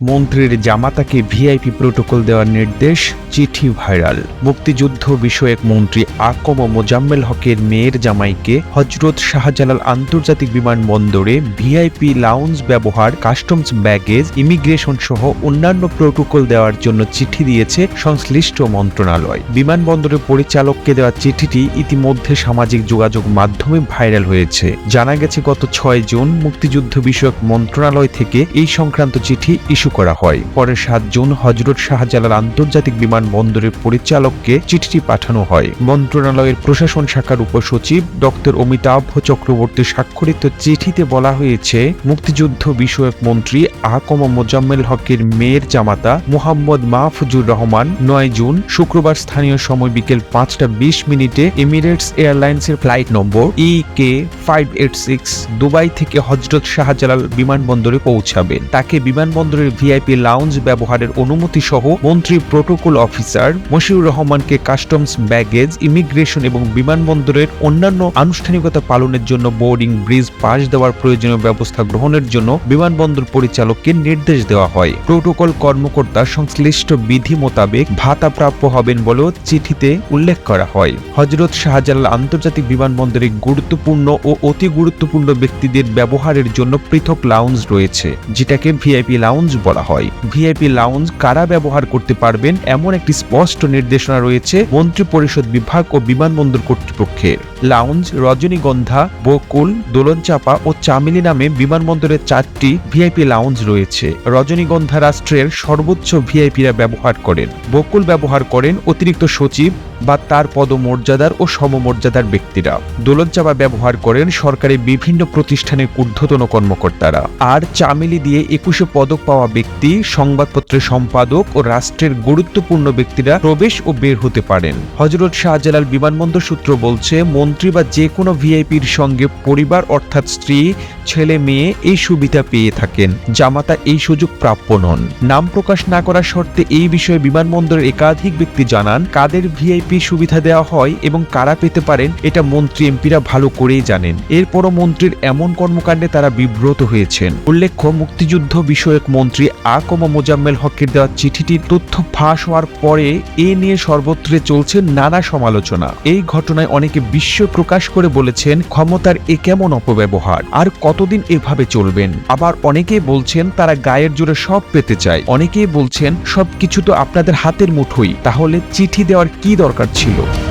মন্ত্রীর জামাতাকে VIP protocol দেওয়ার নির্দেশ, চিঠি ভাইরাল। মুক্তিযুদ্ধ বিষয়ক মন্ত্রী আকম মোজাম্মেল হকের মেয়ের জামাইকে হজরত শাহজালাল আন্তর্জাতিক বিমানবন্দরে ভিআইপি লাউঞ্জ ব্যবহার, কাস্টমস ব্যাগেজ, ইমিগ্রেশন সহ অন্যান্য প্রোটোকল দেওয়ার জন্য চিঠি দিয়েছে সংশ্লিষ্ট মন্ত্রণালয়। বিমানবন্দরের পরিচালককে দেওয়া চিঠিটি ইতিমধ্যে সামাজিক যোগাযোগ মাধ্যমে ভাইরাল হয়েছে। জানা গেছে, গত ছয় জুন মুক্তিযুদ্ধ বিষয়ক মন্ত্রণালয় থেকে এই সংক্রান্ত চিঠি ইস্যু করা হয়। পরে সাত জুন হজরত শাহজালাল আন্তর্জাতিক বিমানবন্দরের পরিচালককে চিঠিটি পাঠানো হয়। মন্ত্রণালয়ের প্রশাসন শাখার উপসচিব ডক্টর অমিতাভ চক্রবর্তী স্বাক্ষরিত চিঠিতে বলা হয়েছে, মুক্তিযুদ্ধ বিষয়ক মন্ত্রী আকম মোজাম্মেল হকের মেয়ের জামাতা মোহাম্মদ মাহফুজুর রহমান নয় জুন, শুক্রবার স্থানীয় সময় বিকেল পাঁচটা বিশ মিনিটে এমিরেটস এয়ারলাইন্সের flight number E K five eight six Dubai থেকে হজরত শাহজালাল বিমানবন্দরে পৌঁছাবেন। তাকে বিমানবন্দরের ভিআইপি লাউঞ্জ ব্যবহারের অনুমতি সহ মন্ত্রী প্রোটোকল অফিসার মশিউর রহমানকে কাস্টমস ব্যাগেজ ইমিগ্রেশন এবং বিমানবন্দরের অন্যান্য আনুষ্ঠানিকতা পালনের জন্য বোর্ডিং ব্রিজ পাস দেওয়ার প্রয়োজনীয় ব্যবস্থা গ্রহণের জন্য বিমানবন্দর পরিচালককে নির্দেশ দেওয়া হয়। প্রোটোকল কর্মকর্তা সংশ্লিষ্ট বিধি মোতাবেক ভাতা প্রাপ্য হবেন বলেও চিঠিতে উল্লেখ করা হয়। হজরত শাহজালাল আন্তর্জাতিক বিমানবন্দরে গুরুত্বপূর্ণ ও অতি গুরুত্বপূর্ণ ব্যক্তিদের ব্যবহারের জন্য পৃথক লাউঞ্জ রয়েছে, যেটাকে ভিআইপি লাউঞ্জ বলা হয়। ভিআইপি লাউঞ্জ কারা ব্যবহার করতে পারবেন এমন একটি স্পষ্ট নির্দেশনা রয়েছে মন্ত্রী পরিষদ বিভাগ ও বিমানবন্দর কর্তৃপক্ষের। লাউঞ্জ রজনীগন্ধা, বকুল, দোলনচাপা ও চামেলি নামে বিমানবন্দরের চারটি ভিআইপি লাউঞ্জ রয়েছে। রজনীগন্ধা রাষ্ট্রের সর্বোচ্চ ভিআইপিরা ব্যবহার করেন। বকুল ব্যবহার করেন অতিরিক্ত সচিব বা তার পদমর্যাদার ও সমমর্যাদার ব্যক্তিরা। দোলনচাপা ব্যবহার করেন সরকারি বিভিন্ন প্রতিষ্ঠানের ঊর্ধ্বতন কর্মকর্তারা। আর চামেলি দিয়ে একুশে পদক পাওয়া ব্যক্তি সংবাদপত্রের সম্পাদক ও রাষ্ট্রের গুরুত্বপূর্ণ ব্যক্তিরা প্রবেশ ও বের হতে পারেন। হজরত শাহজালাল বিমানবন্দর সূত্র বলছে, মন্ত্রী বা যে কোনো ভিআইপির সঙ্গে পরিবার অর্থাৎ স্ত্রী, ছেলে, মেয়ে এই সুবিধা পেয়ে থাকেন। জামাতা এই সুযোগ প্রাপ্য নন। নাম প্রকাশ না করার শর্তে এই বিষয়ে বিমানবন্দরের একাধিক ব্যক্তি জানান, কাদের ভিআইপি সুবিধা দেওয়া হয় এবং কারা পেতে পারেন এটা মন্ত্রী এমপিরা ভালো করেই জানেন। এরপরও মন্ত্রীর এমন কর্মকাণ্ডে তারা বিব্রত হয়েছেন। উল্লেখ্য, মুক্তিযুদ্ধ বিষয়ক মন্ত্রী আকম মোজাম্মেল হকের দেওয়া চিঠিটির তথ্য ফাঁস হওয়ার পরে এ নিয়ে সর্বত্রে চলছে নানা সমালোচনা। এই ঘটনায় অনেকে বিশ্ব প্রকাশ করে বলেছেন, ক্ষমতার এ কেমন অপব্যবহার? আর কতদিন এভাবে চলবেন? আবার অনেকেই বলছেন, তারা গায়ের জোরে সব পেতে চায়। অনেকেই বলছেন, সবকিছু তো আপনাদের হাতের মুঠোই। তাহলে চিঠি দেওয়ার কি দরকার ছিল।